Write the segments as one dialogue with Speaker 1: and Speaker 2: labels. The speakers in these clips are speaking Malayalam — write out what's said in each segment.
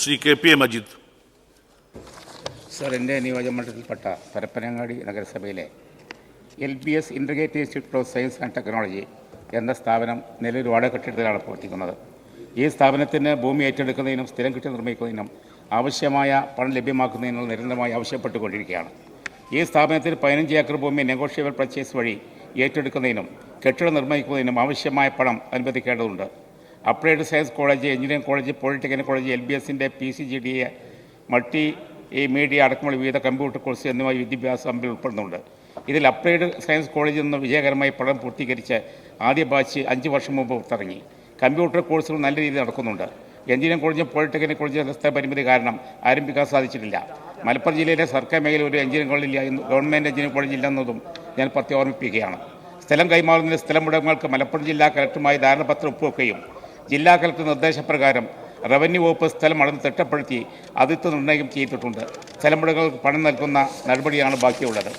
Speaker 1: Shri K P A Majeed.
Speaker 2: Sir എന്റെ നിയോജകമണ്ഡലത്തിൽപ്പെട്ട പരപ്പനങ്ങാടി നഗരസഭയിലെ L B S integrated institute of science and technology എന്ന സ്ഥാപനം നിലവിൽ വാടക കെട്ടിടത്തിലാണ് പ്രവർത്തിക്കുന്നത്. ഈ സ്ഥാപനത്തിന് ഭൂമി ഏറ്റെടുക്കുന്നതിനും സ്ഥിരം കെട്ടി നിർമ്മിക്കുന്നതിനും ആവശ്യമായ പണം ലഭ്യമാക്കുന്നതിനും നിരന്തരമായി ആവശ്യപ്പെട്ടുകൊണ്ടിരിക്കുകയാണ്. ഈ സ്ഥാപനത്തിന് പതിനഞ്ച് ഏക്കർ ഭൂമി നെഗോഷിയബിൾ പർച്ചേസ് വഴി ഏറ്റെടുക്കുന്നതിനും കെട്ടിടം നിർമ്മിക്കുന്നതിനും ആവശ്യമായ പണം അനുവദിക്കേണ്ടതുണ്ട്. Applied science college engineering college polytechnic college L B എസിന്റെ P C G D A multi ഈ മീഡിയ അടക്കമുള്ള വിവിധ കമ്പ്യൂട്ടർ കോഴ്സ് എന്നിവ വിദ്യാഭ്യാസ സമ്പിൽ ഉൾപ്പെടുന്നുണ്ട്. ഇതിൽ അപ്ലൈഡ് സയൻസ് കോളേജിൽ നിന്ന് വിജയകരമായി പഠനം പൂർത്തീകരിച്ച് ആദ്യ ബാച്ച് അഞ്ച് വർഷം മുമ്പ് പുറത്തിറങ്ങി. കമ്പ്യൂട്ടർ കോഴ്സുകൾ നല്ല രീതിയിൽ നടക്കുന്നുണ്ട്. എഞ്ചിനീയറിംഗ് കോളേജും പോളിടെക്നിക് കോളേജും സ്ഥല പരിമിതി കാരണം ആരംഭിക്കാൻ സാധിച്ചിട്ടില്ല. മലപ്പുറം ജില്ലയിലെ സർക്കാർ മേഖല ഒരു എഞ്ചിനീയറിംഗ് കോളേജില്ല എന്ന് ഗവൺമെന്റ് എഞ്ചിനീയറിംഗ് കോളേജ് ഇല്ലെന്നതും ഞാൻ പ്രത്യേകം ഓർമ്മിപ്പിക്കുകയാണ്. സ്ഥലം കൈമാറുന്നതിന് സ്ഥലം മുടങ്ങൾക്ക് മലപ്പുറം ജില്ലാ കലക്ടറുമായി ധാരണപത്രം ഒപ്പുവെക്കുകയും ജില്ലാ കളക്ടർ നിർദ്ദേശപ്രകാരം റവന്യൂ വകുപ്പ് സ്ഥലം അളന്ന് തിട്ടപ്പെടുത്തി അതിർത്തി നിർണയം ചെയ്തിട്ടുണ്ട്. സ്ഥലമുടകൾക്ക് പണം നൽകുന്ന നടപടിയാണ് ബാക്കിയുള്ളത്.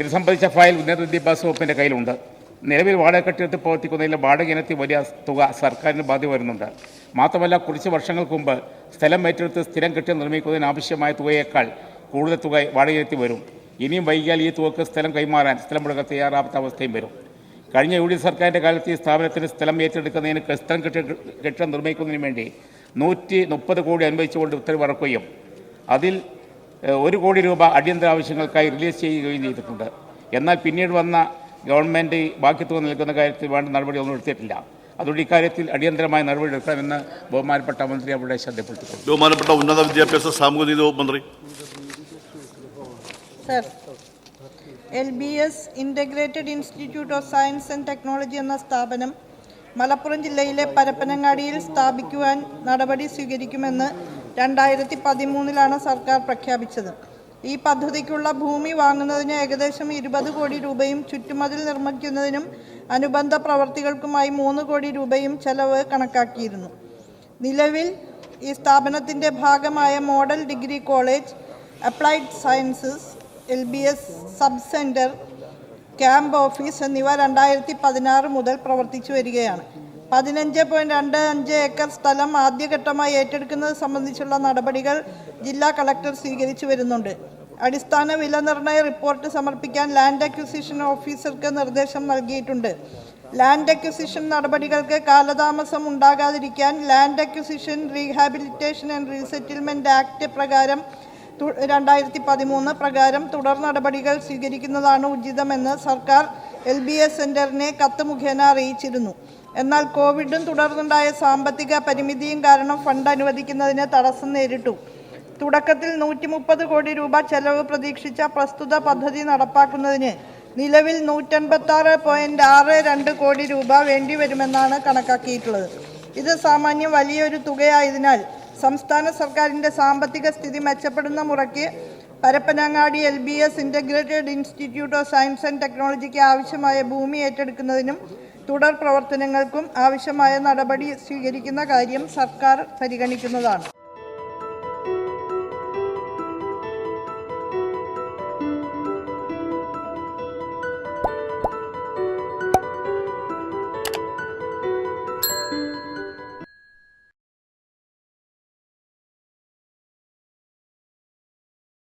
Speaker 2: ഇത് സംബന്ധിച്ച ഫയൽ ഉന്നത വിദ്യാഭ്യാസ വകുപ്പിന്റെ കയ്യിലുണ്ട്. നിലവിൽ വാടക കെട്ടിടത്തിൽ പ്രവർത്തിക്കുന്നതിൽ വാടക ഇനത്തിൽ വലിയ തുക സർക്കാരിന് ബാധ്യത വരുന്നുണ്ട്. മാത്രമല്ല കുറച്ച് വർഷങ്ങൾക്ക് മുമ്പ് സ്ഥലം ഏറ്റെടുത്ത് സ്ഥിരം കെട്ടിടം നിർമ്മിക്കുന്നതിന് ആവശ്യമായ തുകയേക്കാൾ കൂടുതൽ തുക വാടക ഇനത്തിൽ വരും. ഇനിയും വൈകിയാൽ ഈ തുകക്ക് സ്ഥലം കൈമാറാൻ സ്ഥലം മുടക്കം തയ്യാറാവാത്ത അവസ്ഥയും വരും. കഴിഞ്ഞ യു ഡി എഫ് സർക്കാരിന്റെ കാലത്ത് ഈ സ്ഥാപനത്തിന് സ്ഥലം ഏറ്റെടുക്കുന്നതിന് സ്ഥലം കെട്ടിട കെട്ടിടം നിർമ്മിക്കുന്നതിന് വേണ്ടി നൂറ്റി മുപ്പത് കോടി അനുവദിച്ചുകൊണ്ട് ഉത്തരവിറക്കുകയും അതിൽ ഒരു കോടി രൂപ അടിയന്തര ആവശ്യങ്ങൾക്കായി റിലീസ് ചെയ്യുകയും ചെയ്തിട്ടുണ്ട്. എന്നാൽ പിന്നീട് വന്ന ഗവൺമെന്റ് ബാക്കി തുക നൽകുന്ന കാര്യത്തിൽ വേണ്ട നടപടി ഒന്നും എടുത്തിട്ടില്ല. അതുകൊണ്ട് ഇക്കാര്യത്തിൽ അടിയന്തരമായ നടപടി എടുക്കണമെന്ന് ബഹുമാനപ്പെട്ട മന്ത്രി അവിടെ ശ്രദ്ധപ്പെടുത്തി
Speaker 1: ബഹുമാനപ്പെട്ട ഉന്നത വിദ്യാഭ്യാസ സാമൂഹിക വകുപ്പ് മന്ത്രി.
Speaker 3: Sir L B S integrated institute of science and technology എന്ന സ്ഥാപനം മലപ്പുറം ജില്ലയിലെ പരപ്പനങ്ങാടിയിൽ സ്ഥാപിക്കുവാൻ നടപടി സ്വീകരിക്കുമെന്ന് രണ്ടായിരത്തി പതിമൂന്നിലാണ് സർക്കാർ പ്രഖ്യാപിച്ചത്. ഈ പദ്ധതിക്കുള്ള ഭൂമി വാങ്ങുന്നതിന് ഏകദേശം ഇരുപത് കോടി രൂപയും ചുറ്റുമതിൽ നിർമ്മിക്കുന്നതിനും അനുബന്ധ പ്രവർത്തികൾക്കുമായി മൂന്ന് കോടി രൂപയും ചെലവ് കണക്കാക്കിയിരുന്നു. നിലവിൽ ഈ സ്ഥാപനത്തിന്റെ ഭാഗമായ model degree college applied sciences L B S sub centre camp office എന്നിവ രണ്ടായിരത്തി പതിനാറ് മുതൽ പ്രവർത്തിച്ചു വരികയാണ്. പതിനഞ്ച് പോയിന്റ് രണ്ട് അഞ്ച് ഏക്കർ സ്ഥലം ആദ്യഘട്ടമായി ഏറ്റെടുക്കുന്നത് സംബന്ധിച്ചുള്ള നടപടികൾ ജില്ലാ കളക്ടർ സ്വീകരിച്ചു വരുന്നുണ്ട്. അടിസ്ഥാന വില നിർണയ റിപ്പോർട്ട് സമർപ്പിക്കാൻ ലാൻഡ് അക്വിസിഷൻ ഓഫീസർക്ക് നിർദ്ദേശം നൽകിയിട്ടുണ്ട്. ലാൻഡ് അക്വിസിഷൻ നടപടികൾക്ക് കാലതാമസം ഉണ്ടാകാതിരിക്കാൻ land acquisition rehabilitation and resettlement act പ്രകാരം രണ്ടായിരത്തി പതിമൂന്ന് പ്രകാരം തുടർ നടപടികൾ സ്വീകരിക്കുന്നതാണ് ഉചിതമെന്ന് സർക്കാർ എൽ ബി എസ് സെന്ററിനെ കത്ത് മുഖേന അറിയിച്ചിരുന്നു. എന്നാൽ കോവിഡും തുടർന്നുണ്ടായ സാമ്പത്തിക പരിമിതിയും കാരണം ഫണ്ട് അനുവദിക്കുന്നതിന് തടസ്സം നേരിട്ടു. തുടക്കത്തിൽ നൂറ്റി മുപ്പത് കോടി രൂപ ചെലവ് പ്രതീക്ഷിച്ച പ്രസ്തുത പദ്ധതി നടപ്പാക്കുന്നതിന് നിലവിൽ നൂറ്റൻപത്തി ആറ് പോയിന്റ് ആറ് രണ്ട് കോടി രൂപ വേണ്ടിവരുമെന്നാണ് കണക്കാക്കിയിട്ടുള്ളത്. ഇത് സാമാന്യം വലിയൊരു തുകയായതിനാൽ സംസ്ഥാന സർക്കാരിന്റെ സാമ്പത്തിക സ്ഥിതി മെച്ചപ്പെടുന്ന മുറയ്ക്ക് Parappanangadi L B S integrated institute of science and ടെക്നോളജിക്ക് ആവശ്യമായ ഭൂമി ഏറ്റെടുക്കുന്നതിനും തുടർ പ്രവർത്തനങ്ങൾക്കും ആവശ്യമായ നടപടി സ്വീകരിക്കുന്ന കാര്യം സർക്കാർ പരിഗണിക്കുന്നതാണ്.